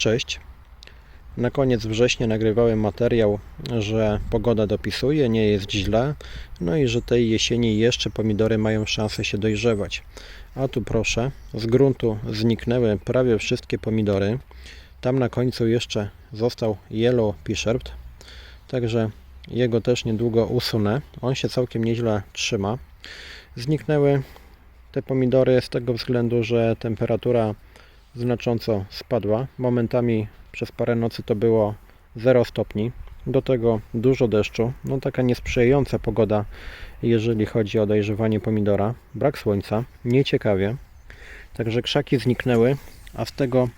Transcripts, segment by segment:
Cześć. Na koniec września nagrywałem materiał, że pogoda dopisuje, nie jest źle, no i że tej jesieni jeszcze pomidory mają szansę się dojrzewać. A tu proszę, z gruntu zniknęły prawie wszystkie pomidory. Tam na końcu jeszcze został Yellow P-Shirt, także jego też niedługo usunę. On się całkiem nieźle trzyma. Zniknęły te pomidory z tego względu, że temperatura znacząco spadła. Momentami przez parę nocy to było 0 stopni. Do tego dużo deszczu. No taka niesprzyjająca pogoda, jeżeli chodzi o dojrzewanie pomidora. Brak słońca, nieciekawie. Także krzaki zniknęły, a z tego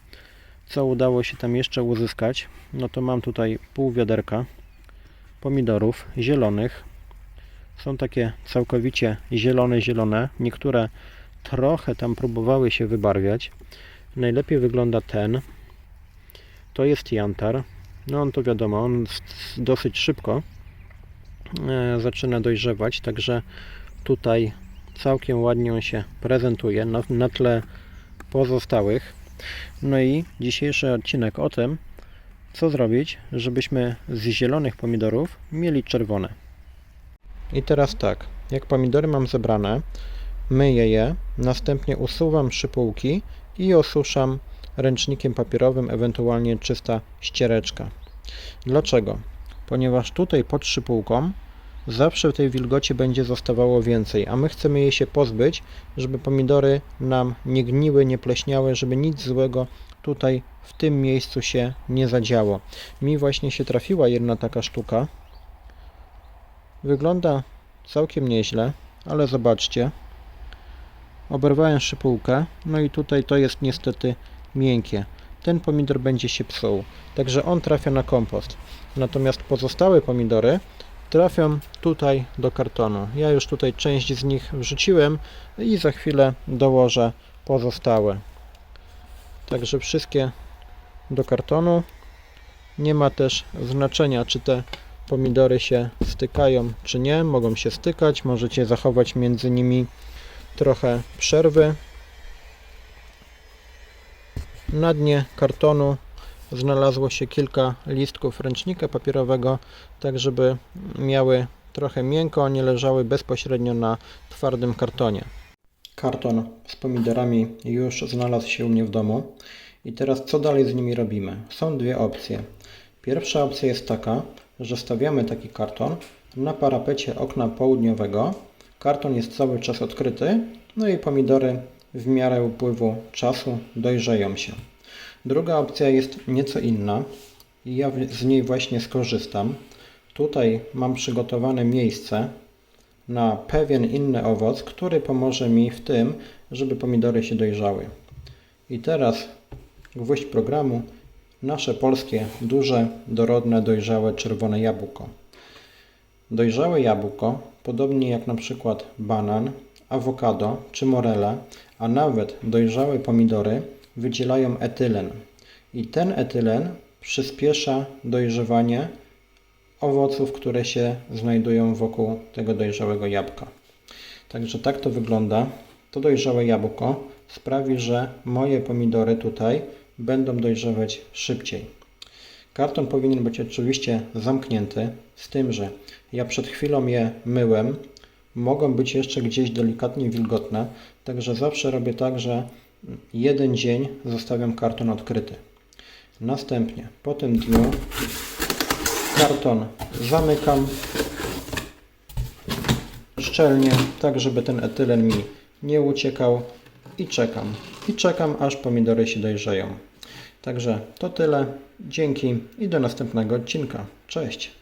co udało się tam jeszcze uzyskać, no to mam tutaj pół wiaderka pomidorów zielonych. Są takie całkowicie zielone, zielone. Niektóre trochę tam próbowały się wybarwiać. Najlepiej wygląda ten. To jest jantar. No on to wiadomo, on dosyć szybko e, zaczyna dojrzewać, także tutaj całkiem ładnie on się prezentuje na, na tle pozostałych. No i dzisiejszy odcinek o tym, co zrobić, żebyśmy z zielonych pomidorów mieli czerwone. I teraz tak, jak pomidory mam zebrane, myję je, następnie usuwam szypułki i osuszam ręcznikiem papierowym, ewentualnie czysta ściereczka. Dlaczego? Ponieważ tutaj pod szypułką zawsze tej wilgoci będzie zostawało więcej, a my chcemy jej się pozbyć, żeby pomidory nam nie gniły, nie pleśniały, żeby nic złego tutaj w tym miejscu się nie zadziało. Mi właśnie się trafiła jedna taka sztuka. Wygląda całkiem nieźle, ale zobaczcie. Oberwałem szypułkę, no i tutaj to jest niestety miękkie. Ten pomidor będzie się psuł, także on trafia na kompost. Natomiast pozostałe pomidory trafią tutaj do kartonu. Ja już tutaj część z nich wrzuciłem i za chwilę dołożę pozostałe. Także wszystkie do kartonu. Nie ma też znaczenia, czy te pomidory się stykają, czy nie. Mogą się stykać, możecie zachować między nimi trochę przerwy. Na dnie kartonu znalazło się kilka listków ręcznika papierowego, tak żeby miały trochę miękko, nie leżały bezpośrednio na twardym kartonie. Karton z pomidorami już znalazł się u mnie w domu. I teraz co dalej z nimi robimy? Są dwie opcje. Pierwsza opcja jest taka, że stawiamy taki karton na parapecie okna południowego. Karton jest cały czas odkryty, no i pomidory w miarę upływu czasu dojrzeją się. Druga opcja jest nieco inna i ja z niej właśnie skorzystam. Tutaj mam przygotowane miejsce na pewien inny owoc, który pomoże mi w tym, żeby pomidory się dojrzały. I teraz gwóźdź programu nasze polskie, duże, dorodne, dojrzałe czerwone jabłko. Dojrzałe jabłko, podobnie jak na przykład banan, awokado czy morele, a nawet dojrzałe pomidory wydzielają etylen. I ten etylen przyspiesza dojrzewanie owoców, które się znajdują wokół tego dojrzałego jabłka. Także tak to wygląda. To dojrzałe jabłko sprawi, że moje pomidory tutaj będą dojrzewać szybciej. Karton powinien być oczywiście zamknięty, z tym, że ja przed chwilą je myłem. Mogą być jeszcze gdzieś delikatnie wilgotne, także zawsze robię tak, że jeden dzień zostawiam karton odkryty. Następnie po tym dniu karton zamykam szczelnie, tak żeby ten etylen mi nie uciekał i czekam. I czekam aż pomidory się dojrzeją. Także to tyle. Dzięki i do następnego odcinka. Cześć.